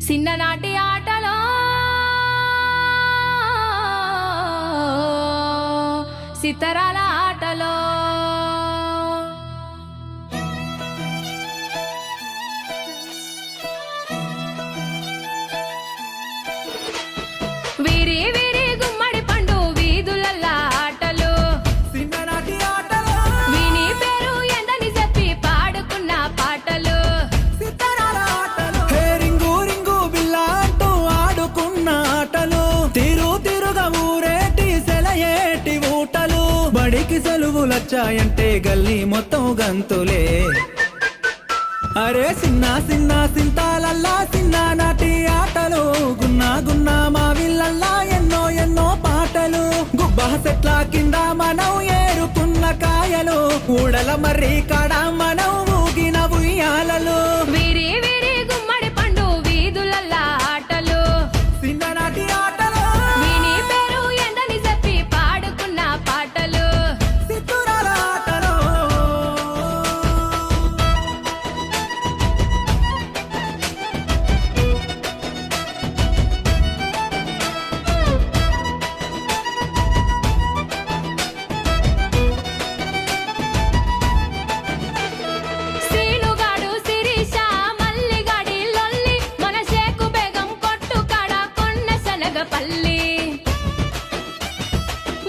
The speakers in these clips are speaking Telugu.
చిన్ననాటి ఆటలో సితరాల ఆటలో బడికి గల్లీ మొత్తం గంతులే. అరే సిన్న సిన్న సింతాలల్లా సిన్న నాటి ఆటలు. గున్నా గున్నా మా విల్లల్లా ఎన్నో ఎన్నో పాటలు. గుబ్బ సెట్ల కింద మనం ఏరుకున్న కాయలు. ఊడల మర్రి కాడ మనం శనగపల్లి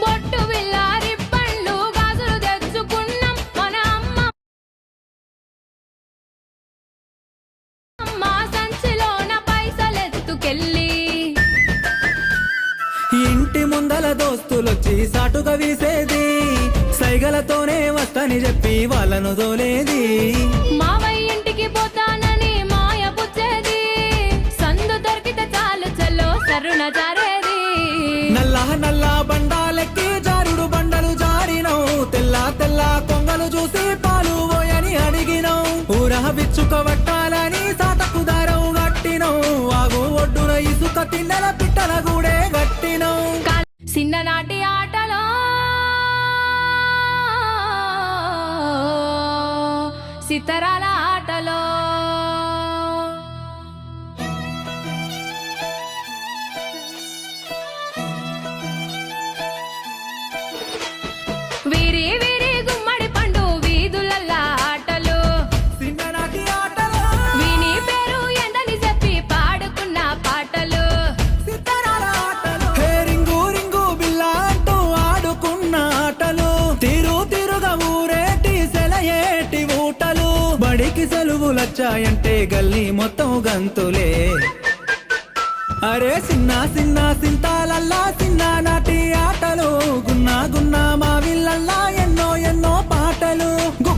బొట్టు విల్లారి పండ్లు గాజులు తెచ్చుకున్నాం మన అమ్మ. అమ్మ సంచిలోన పైసలెత్తుకెళ్ళి. ఇంటి ముందల దోస్తులొచ్చి సాటుగా వీసేది. సైగలతోనే వస్తని చెప్పి వాళ్ళను దోలేది. మావయ్య సరుణ జారేది. నల్ల నల్ల బండాలెక్కి జారుడు బండలు జారినవు తెల్ల తెల్ల కొంగలు చూసి పాలు పోయని అడిగినవు ఊరహ విచ్చుక వట్టాలని సాటకు దారం గట్టినవు ఆగు ఒడ్డున ఇసుక తిన్నెల పిట్టల గూడే గట్టినవు కాల్- చిన్ననాటి ఆటలో సితరాల వీరి వీరి గుమ్మడి పండు వీధులల్లా ఆటలు. విని పేరు ఎందని చెప్పి పాడుకున్న పాటలు. హే రింగు రింగు బిల్ల అంటూ ఆడుకున్న ఆటలు. తిరు తిరుగా ఊరేటి సెలయేటి ఊటలు. బడికి సెలవులొచ్చాయంటే గల్లీ మొత్తం గంతులే. అరే సిన్న సిన్న సింతాలల్లా చిన్న నాటి ఆటలు. గున్నా గున్నా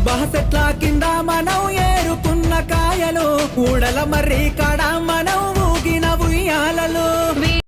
బహసెట్ల కింద మనం ఏరుకున్న కాయలు ఊడల మర్రి కాడ